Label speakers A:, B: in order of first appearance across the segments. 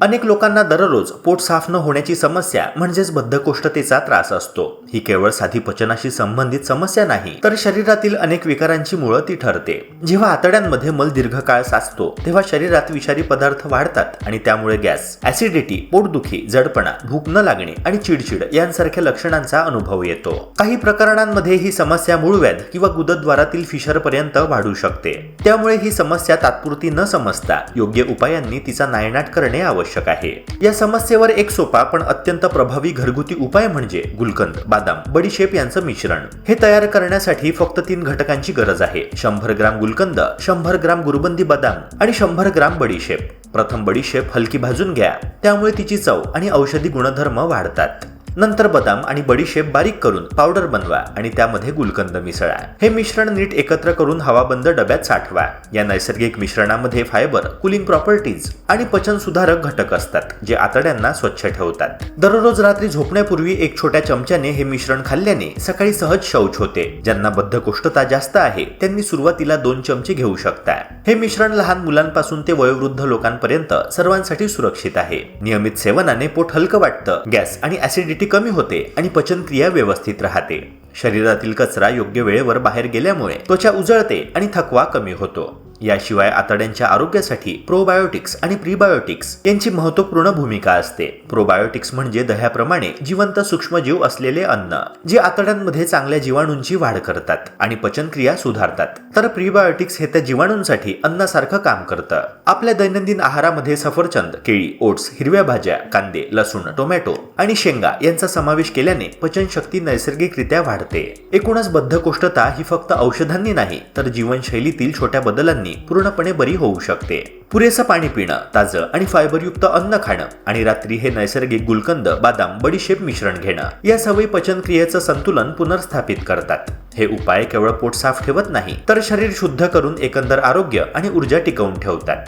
A: अनेक लोकांना दररोज पोट साफ न होण्याची समस्या म्हणजेच बद्धकोष्ठतेचा त्रास असतो. ही केवळ साधी पचनाशी संबंधित समस्या नाही तर शरीरातील अनेक विकारांची मुळं ती ठरते. जेव्हा आतड्यांमध्ये मल दीर्घकाळ साचतो तेव्हा शरीरात विषारी पदार्थ वाढतात आणि त्यामुळे गॅस ऍसिडिटी पोटदुखी जडपणा भूक न लागणे आणि चिडचिड यांसारख्या लक्षणांचा अनुभव येतो. काही प्रकरणांमध्ये ही समस्या मूळव्याध किंवा गुदद्वारातील फिशर पर्यंत वाढू शकते. त्यामुळे ही समस्या तात्पुरती न समजता योग्य उपायांनी तिचा नायनाट करणे आवश्यक आहे. या समस्येवर एक सोपा पण अत्यंत प्रभावी घरगुती उपाय म्हणजे गुलकंद बादाम बडीशेप यांचं मिश्रण. हे तयार करण्यासाठी फक्त तीन घटकांची गरज आहे. शंभर ग्राम गुलकंद शंभर ग्राम गुरुबंदी बदाम आणि शंभर ग्राम बडीशेप प्रथम बडीशेप हलकी भाजून घ्या. त्यामुळे तिची चव आणि औषधी गुणधर्म वाढतात. नंतर बदाम आणि बडीशेप बारीक करून पावडर बनवा आणि त्यामध्ये गुलकंद मिसळा. हे मिश्रण नीट एकत्र करून हवाबंद डब्यात साठवा. या नैसर्गिक मिश्रणामध्ये फायबर कुलिंग प्रॉपर्टीज आणि पचन सुधारक घटक असतात जे आतड्यांना स्वच्छ ठेवतात. दररोज रात्री झोपण्यापूर्वी एक छोट्या चमच्याने हे मिश्रण खाल्ल्याने सकाळी सहज शौच होते. ज्यांना बद्धकोष्ठता जास्त आहे त्यांनी सुरुवातीला दोन चमचे घेऊ शकता. हे मिश्रण लहान मुलांपासून ते वयोवृद्ध लोकांपर्यंत सर्वांसाठी सुरक्षित आहे. नियमित सेवनाने पोट हलकं वाटतं. गॅस आणि ऍसिडिटी कमी होते आणि पचनक्रिया व्यवस्थित राहते. शरीरातील कचरा योग्य वेळेवर बाहेर गेल्यामुळे त्वचा उजळते आणि थकवा कमी होतो. याशिवाय आतड्यांच्या आरोग्यासाठी प्रोबायोटिक्स आणि प्रीबायोटिक्स यांची महत्त्वपूर्ण भूमिका असते. प्रोबायोटिक्स म्हणजे दह्याप्रमाणे जिवंत सूक्ष्मजीव असलेले अन्न जे आतड्यांमध्ये चांगल्या जीवाणूंची वाढ करतात आणि पचनक्रिया सुधारतात. तर प्रीबायोटिक्स हे त्या जीवाणूंसाठी अन्नासारखं काम करतं. आपल्या दैनंदिन आहारामध्ये सफरचंद केळी ओट्स हिरव्या भाज्या कांदे लसूण टोमॅटो आणि शेंगा यांचा समावेश केल्याने पचनशक्ती नैसर्गिकरित्या वाढते. एकूणच बद्धकोष्ठता ही फक्त औषधांनी नाही तर जीवनशैलीतील छोट्या बदलांनी पूर्णपणे बरी होऊ शकते. पुरेसं पाणी पिणं ताजं आणि फायबरयुक्त अन्न खाणं आणि रात्री हे नैसर्गिक गुलकंद बादाम बडीशेप मिश्रण घेणं या सवयी पचनक्रियेचं संतुलन पुनर्स्थापित करतात. हे उपाय केवळ पोट साफ ठेवत नाही तर शरीर शुद्ध करून एकंदर आरोग्य आणि ऊर्जा टिकवून ठेवतात.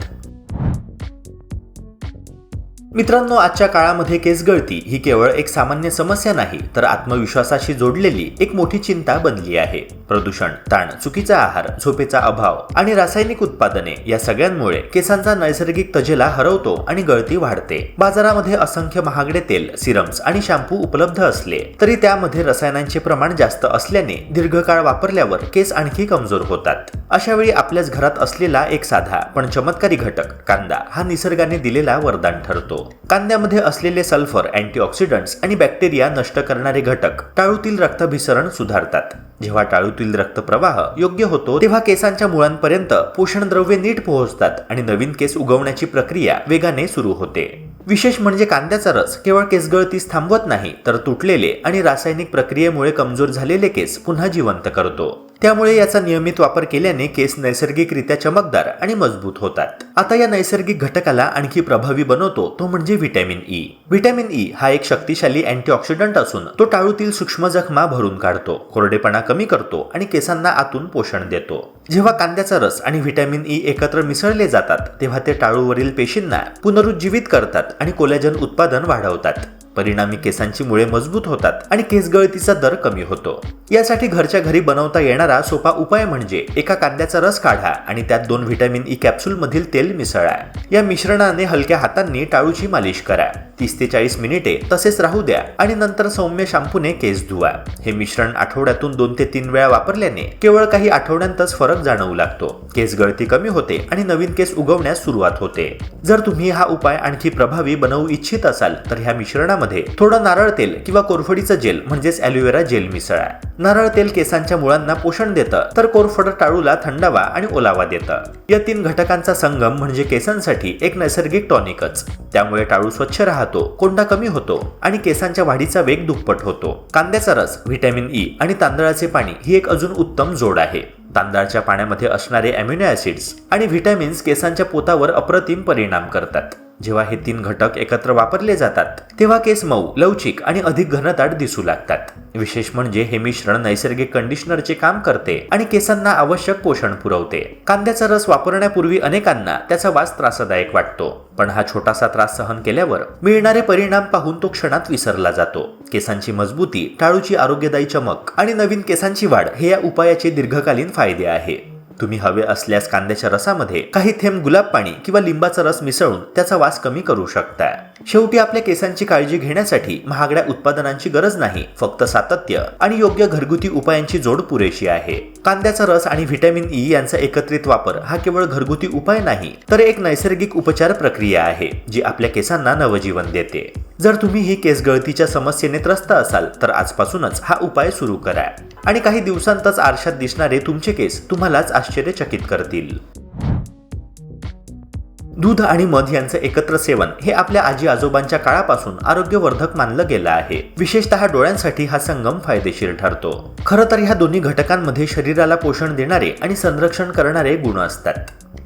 A: मित्रांनो आजच्या काळामध्ये केस गळती ही केवळ एक सामान्य समस्या नाही तर आत्मविश्वासाशी जोडलेली एक मोठी चिंता बनली आहे. प्रदूषण ताण चुकीचा आहार झोपेचा अभाव आणि रासायनिक उत्पादने या सगळ्यांमुळे केसांचा नैसर्गिक तजेला हरवतो आणि गळती वाढते. बाजारामध्ये असंख्य महागडे तेल सिरम्स आणि शॅम्पू उपलब्ध असले तरी त्यामध्ये रसायनांचे प्रमाण जास्त असल्याने दीर्घकाळ वापरल्यावर केस आणखी कमजोर होतात. अशा वेळी आपल्याच घरात असलेला एक साधा पण चमत्कारी घटक कांदा हा निसर्गाने दिलेला वरदान ठरतो. कांद्यामध्ये असलेले सल्फर अँटीऑक्सिडंट्स आणि बॅक्टेरिया नष्ट करणारे घटक टाळूतील रक्तभिसरण सुधारतात. जेव्हा टाळूतील रक्तप्रवाह योग्य होतो तेव्हा केसांच्या मुळांपर्यंत पोषणद्रव्ये नीट पोहोचतात आणि नवीन केस उगवण्याची प्रक्रिया वेगाने सुरू होते. विशेष म्हणजे कांद्याचा रस केवळ केसगळतीस थांबवत नाही तर तुटलेले आणि रासायनिक प्रक्रियेमुळे कमजोर झालेले केस पुन्हा जिवंत करतो. त्यामुळे याचा नियमित वापर केल्याने केस नैसर्गिकरित्या चमकदार आणि मजबूत होतात. आता या नैसर्गिक घटकाला आणखी प्रभावी बनवतो तो म्हणजे व्हिटॅमिन ई. व्हिटॅमिन ई हा एक शक्तिशाली अँटीऑक्सिडंट असून तो टाळूतील सूक्ष्म जखमा भरून काढतो कोरडेपणा कमी करतो आणि केसांना आतून पोषण देतो. जेव्हा कांद्याचा रस आणि व्हिटॅमिन ई एकत्र मिसळले जातात तेव्हा ते टाळूवरील पेशींना पुनरुज्जीवित करतात आणि कोलॅजन उत्पादन वाढवतात. परिणामी केसांची मुळे मजबूत होतात आणि केसगळतीचा दर कमी होतो. यासाठी घरच्या घरी बनवता येणारा सोपा उपाय म्हणजे एका कांद्याचा रस काढा आणि त्यात दोन व्हिटॅमिन ई कॅप्सूल मधील तेल मिसळा. या मिश्रणाने हलक्या हातांनी टाळूची मालिश करा. तीस ते चाळीस मिनिटे तसेच राहू द्या आणि नंतर सौम्य शॅम्पूने केस धुवा. हे मिश्रण आठवड्यातून दोन ते तीन वेळा वापरल्याने केवळ काही आठवड्यांतच फरक जाणवू लागतो. केस गळती कमी होते आणि नवीन केस उगवण्यास सुरुवात होते. जर तुम्ही हा उपाय आणखी प्रभावी बनवू इच्छित असाल तर ह्या मिश्रणामध्ये थोडं नारळ तेल किंवा कोरफडीचं जेल म्हणजेच ॲलोवेरा जेल मिसळा. नारळ तेल केसांच्या मुळांना पोषण देतं तर कोरफड टाळूला थंडावा आणि ओलावा देतं. या तीन घटकांचा संगम म्हणजे केसांसाठी एक नैसर्गिक टॉनिकच. त्यामुळे टाळू स्वच्छ राहतो कोंडा कमी होतो आणि केसांच्या वाढीचा वेग दुप्पट होतो. कांद्याचा रस व्हिटॅमिन ई आणि तांदळाचे पाणी ही एक अजून उत्तम जोड आहे. तांदळाच्या पाण्यामध्ये असणारे अमिनो ॲसिड्स आणि व्हिटॅमिन्स केसांच्या पोतावर अप्रतिम परिणाम करतात. जेव्हा हे तीन घटक एकत्र वापरले जातात तेव्हा केस मऊ लवचिक आणि अधिक घनदाट दिसू लागतात. विशेष म्हणजे हे मिश्रण नैसर्गिक कंडिशनरचे काम करते आणि केसांना आवश्यक पोषण पुरवते. कांद्याचा रस वापरण्यापूर्वी अनेकांना त्याचा वास त्रासदायक वाटतो पण हा छोटासा त्रास सहन केल्यावर मिळणारे परिणाम पाहून तो क्षणात विसरला जातो. केसांची मजबूती टाळूची आरोग्यदायी चमक आणि नवीन केसांची वाढ हे या उपायाचे दीर्घकालीन फायदे आहे तुम्ही हवे असल्यास कांद्याच्या रसामध्ये काही थेंब गुलाब पाणी किंवा लिंबाचा रस मिसळून त्याचा वास कमी करू शकता. शेवटी आपल्या केसांची काळजी घेण्यासाठी महागड्या उत्पादनांची गरज नाही फक्त सातत्य आणि योग्य घरगुती उपायांची जोड पुरेशी आहे. कांद्याचा रस आणि व्हिटॅमिन ई यांचा एकत्रित वापर हा केवळ घरगुती उपाय नाही तर एक नैसर्गिक उपचार प्रक्रिया आहे जी आपल्या केसांना नवजीवन देते. जर तुम्ही ही केस गळतीच्या समस्येने त्रस्त असाल तर आजपासूनच हा उपाय सुरू करा. आणि काही दिवसांतच आरशात दिसणारे तुमचे केस तुम्हालाच आश्चर्यचकित करतील. दूध आणि मध यांचं एकत्र सेवन हे आपल्या आजी आजोबांच्या काळापासून आरोग्यवर्धक मानलं गेलं आहे. विशेषतः डोळ्यांसाठी हा संगम फायदेशीर ठरतो. खरं तर ह्या दोन्ही घटकांमध्ये शरीराला पोषण देणारे आणि संरक्षण करणारे गुण असतात.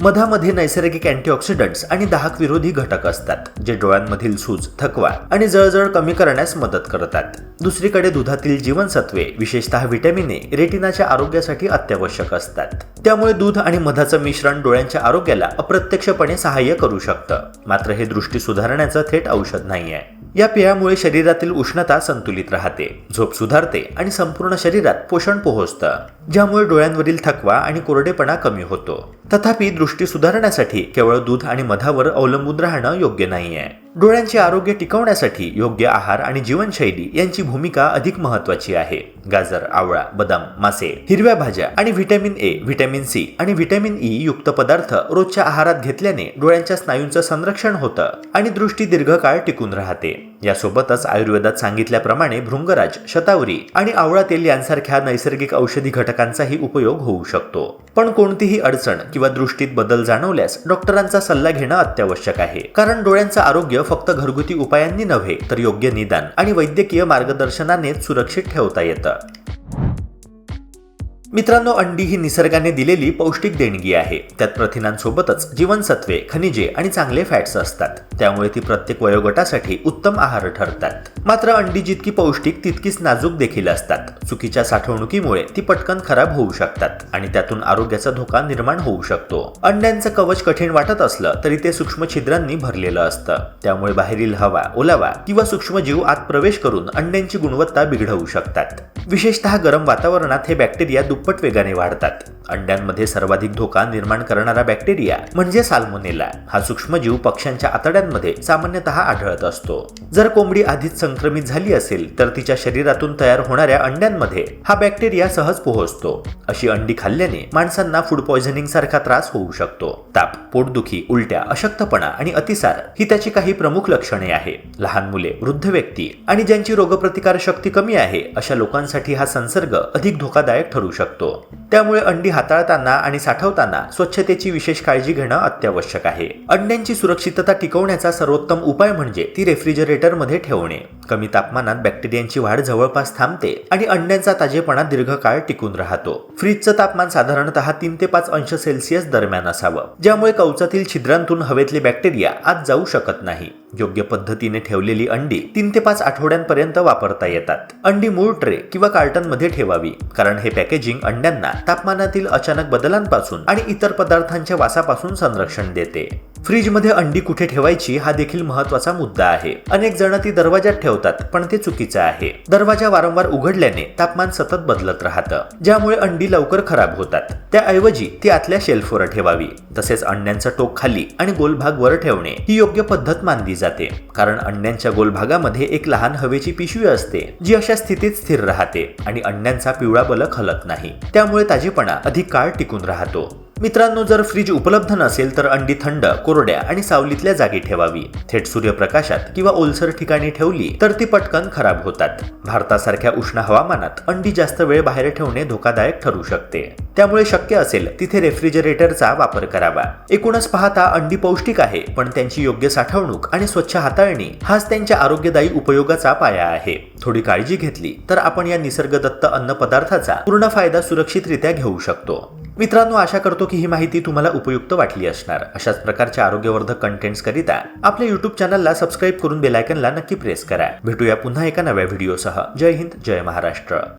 A: मधामध्ये नैसर्गिक अँटीऑक्सिडंट्स आणि दाहक विरोधी घटक असतात जे डोळ्यांमधील सूज थकवा आणि जळजळ कमी करण्यास मदत करतात. दुसरीकडे दुधातील जीवनसत्वे विशेषतः व्हिटॅमिने रेटिनाच्या आरोग्यासाठी अत्यावश्यक असतात. त्यामुळे दूध आणि मधाचं मिश्रण डोळ्यांच्या आरोग्याला अप्रत्यक्षपणे सहाय्य करू शकतं. मात्र हे दृष्टी सुधारण्याचं थेट औषध नाहीये. या पेयामुळे शरीरातील उष्णता संतुलित राहते झोप सुधारते आणि संपूर्ण शरीरात पोषण पोहोचतं ज्यामुळे डोळ्यांवरील थकवा आणि कोरडेपणा कमी होतो. तथापि दृष्टी सुधारण्यासाठी केवळ दूध आणि मधावर अवलंबून राहणं योग्य नाहीये. डोळ्यांचे आरोग्य टिकवण्यासाठी योग्य आहार आणि जीवनशैली यांची भूमिका अधिक महत्वाची आहे. गाजर आवळा बदाम मासे हिरव्या भाज्या आणि व्हिटॅमिन ए व्हिटॅमिन सी आणि व्हिटॅमिन ई युक्त पदार्थ रोजच्या आहारात घेतल्याने डोळ्यांच्या स्नायूंचं संरक्षण होतं आणि दृष्टी दीर्घकाळ टिकून राहते. यासोबतच आयुर्वेदात सांगितल्याप्रमाणे भृंगराज शतावरी आणि आवळा तेल यांसारख्या नैसर्गिक औषधी घटकांचाही उपयोग होऊ शकतो. पण कोणतीही अडचण किंवा दृष्टीत बदल जाणवल्यास डॉक्टरांचा सल्ला घेणं अत्यावश्यक आहे. कारण डोळ्यांचं आरोग्य फक्त घरगुती उपायांनी नव्हे तर योग्य निदान आणि वैद्यकीय मार्गदर्शनानेच सुरक्षित ठेवता येतं. मित्रांनो अंडी ही निसर्गाने दिलेली पौष्टिक देणगी आहे. त्यात प्रथिनांसोबतच जीवनसत्वे खनिजे आणि चांगले फॅट्स असतात. त्यामुळे ती प्रत्येक वयोगटासाठी उत्तम आहार ठरतात. मात्र अंडी जितकी पौष्टिक तितकीच नाजूक देखील असतात. चुकीच्या साठवणुकीमुळे ती पटकन खराब होऊ शकतात आणि त्यातून आरोग्याचा धोका निर्माण होऊ शकतो. अंड्यांचं कवच कठीण वाटत असलं तरी ते सूक्ष्म छिद्रांनी भरलेलं असतं. त्यामुळे बाहेरील हवा ओलावा किंवा सूक्ष्मजीव आत प्रवेश करून अंड्यांची गुणवत्ता बिघडवू शकतात. विशेषतः गरम वातावरणात हे बॅक्टेरिया दुप्पट वेगाने वाढतात. अंड्यांमध्ये सर्वाधिक धोका निर्माण करणारा बॅक्टेरिया म्हणजे साल्मोनेला. हा सूक्ष्मजीव पक्ष्यांच्या आतड्यांमध्ये सामान्यतः आढळत असतो. जर कोंबडी आधीच संक्रमित झाली असेल तर तिच्या शरीरातून तयार होणाऱ्या अंड्यांमध्ये हा बॅक्टेरिया सहज पोहोचतो. अशी अंडी खाल्ल्याने माणसांना फूड पॉयझनिंग सारखा त्रास होऊ शकतो. ताप पोटदुखी उलट्या अशक्तपणा आणि अतिसार ही त्याची काही प्रमुख लक्षणे आहे लहान मुले वृद्ध व्यक्ती आणि ज्यांची रोगप्रतिकार शक्ती कमी आहे अशा लोकांसाठी हा संसर्ग अधिक धोकादायक ठरू शकतो. त्यामुळे अंडी हाताळताना आणि साठवताना स्वच्छतेची विशेष काळजी घेणं अत्यावश्यक आहे. अंड्यांची सुरक्षितता टिकवण्याचा सर्वोत्तम उपाय म्हणजे ती रेफ्रिजरेटरमध्ये ठेवणे. कमी तापमानात बॅक्टेरियांची वाढ जवळपास थांबते आणि अंड्यांचा ताजेपणा दीर्घकाळ टिकून राहतो. फ्रीजचं तापमान साधारणतः तीन ते पाच अंश सेल्सिअस दरम्यान असावं ज्यामुळे कवचातील छिद्रांतून हवेतले बॅक्टेरिया आत जाऊ शकत नाही. योग्य पद्धतीने ठेवलेली अंडी तीन ते पाच आठवड्यांपर्यंत वापरता येतात. अंडी मूळ ट्रे किंवा कार्टनमध्ये ठेवावी कारण हे पॅकेजिंग अंड्यांना तापमानातील अचानक बदलांपासून आणि इतर पदार्थांच्या वासापासून संरक्षण देते. फ्रीजमध्ये अंडी कुठे ठेवायची हा देखील महत्त्वाचा मुद्दा आहे. अनेक जण ती दरवाजात ठेवतात पण ते चुकीचं आहे. दरवाजा वारंवार उघडल्याने तापमान सतत बदलत राहतं ज्यामुळे अंडी लवकर खराब होतात. त्याऐवजी ती आतल्या शेल्फवर ठेवावी तसेच अंड्यांचं टोक खाली आणि गोलभाग वर ठेवणे ही योग्य पद्धत मानली जाते. कारण अंड्यांच्या गोलभागामध्ये एक लहान हवेची पिशवी असते जी अशा स्थितीत स्थिर राहते आणि अंड्यांचा पिवळा बलक हलत नाही. त्यामुळे ताजेपणा अधिक काळ टिकून राहतो. मित्रांनो जर फ्रीज उपलब्ध नसेल तर अंडी थंड कोरड्या आणि सावलीतल्या जागी ठेवावी. थेट सूर्यप्रकाशात किंवा ओलसर ठिकाणी ठेवली तर ती पटकन खराब होतात. भारतासारख्या उष्ण हवामानात अंडी जास्त वेळ बाहेर ठेवणे धोकादायक ठरू शकते. त्यामुळे शक्य असेल तिथे रेफ्रिजरेटरचा वापर करावा. एकूणच पाहता अंडी पौष्टिक आहे पण त्यांची योग्य साठवणूक आणि स्वच्छ हाताळणी हाच त्यांच्या आरोग्यदायी उपयोगाचा पाया आहे. थोडी काळजी घेतली तर आपण या निसर्गदत्त अन्न पदार्थाचा पूर्ण फायदा सुरक्षितरित्या घेऊ शकतो. मित्रांनो आशा करतो की ही माहिती तुम्हाला उपयुक्त वाटली असणार. अशाच प्रकारच्या आरोग्यवर्धक कंटेंट्स करिता आपल्या युट्यूब चॅनलला सबस्क्राईब करून बेलायकनला नक्की प्रेस करा. भेटूया पुन्हा एका नव्या व्हिडिओसह जय हिंद जय महाराष्ट्र.